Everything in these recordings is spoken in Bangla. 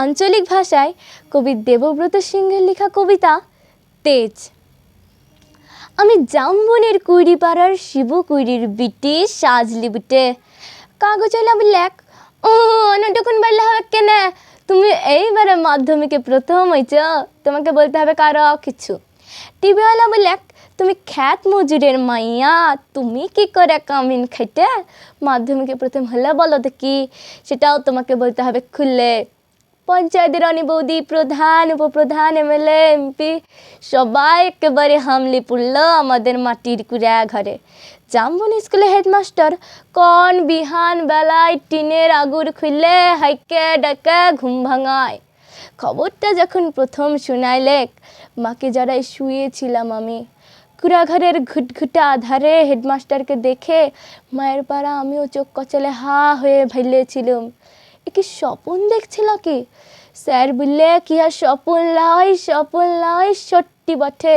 আঞ্চলিক ভাষায় কবি দেবব্রত সিংহের লেখা কবিতা, তেজ। আমি জাম্বনের কুইরি পাড়ার শিব কুইরির বিটি সাজলি বুটে কাগজ হইলাম লেখ। ও অনটুকুন বললে হবে কেনে? তুমি এইবারে মাধ্যমিকে প্রথম হয়েছ তোমাকে বলতে হবে কারও কিছু। টিভিওয়ালা বলে তুমি খ্যাত মজুরের মাইয়া। তুমি কি করে কামিন খাইতে মাধ্যমিকে প্রথম হলে বলো দেখি। সেটাও তোমাকে বলতে হবে খুললে পঞ্চায়েতের রানী বৌদি, প্রধান, উপপ্রধান, এমএলএ, এমপি সবাই একেবারে হামলি পড়ল আমাদের মাটির কুড়া ঘরে। জামবন স্কুলে হেডমাস্টার কন বিহান বেলায় টিনের আগুর খুললে হাইকে ডাকে ঘুম ভাঙায়। খবরটা যখন প্রথম শুনাইলে মাকে যারাই শুয়েছিলাম আমি। কুড়াঘরের ঘুটঘুটে আধারে হেডমাস্টারকে দেখে মায়ের পাড়া আমিও চোখ কচলে হা হয়ে ভাইলেছিলাম। কি স্বপন দেখছিল কি? স্যার বললে কি আর স্বপন লাই স্বপন লাই সত্যি বটে।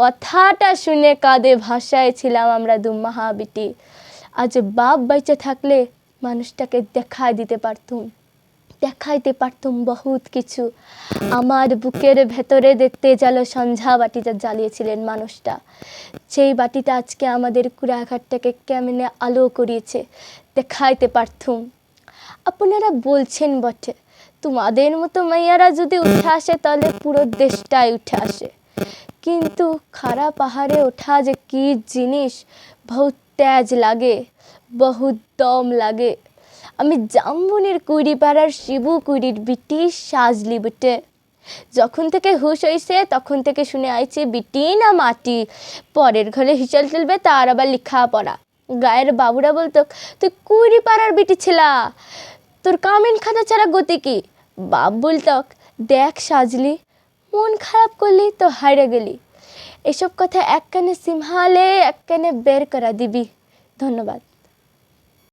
কথাটা শুনে কাঁদে ভাষায় ছিলাম আমরা দু মহাবিটি। আজ বাপ বাইচে থাকলে মানুষটাকে দেখাই দিতে পারতুম। দেখাইতে পারতুম বহুত কিছু। আমার বুকের ভেতরে দেখতে জালো সন্ধ্যা বাটিটা জ্বালিয়েছিলেন মানুষটা। সেই বাটিটা আজকে আমাদের কুড়াঘাটটাকে কেমনে আলো করিয়েছে, দেখাইতে পারতুম। আপনারা বলছেন বটে। তোমাদের মতো মাইয়ারা যদি উঠে আসে, তাহলে পুরো দেশটাই উঠে আসে। কিন্তু খাড়া পাহাড়ে ওঠা যে কি জিনিস, বহুত তেজ লাগে, বহুত দম লাগে। আমি জাম্বুনির কুড়ি পাড়ার শিবু কুড়ির বিটি সাজলি বটে। যখন থেকে হুশ হইছে, তখন থেকে শুনে আইছে, বিটি না মাটি, পরের ঘরে হিসাল চলবে তার আবার লেখা পড়া গায়ের বাবুরা বলতো, তুই কুড়ি পাড়ার বিটি ছিলা, তোর কামিন খাতা ছাড়া গতি কি? বাপ বলতক দেখ সাজলি, মন খারাপ করলি তো হারে গেলি। এসব কথা এক কানে সিমহালে এক কানে বের করা দিবি। ধন্যবাদ।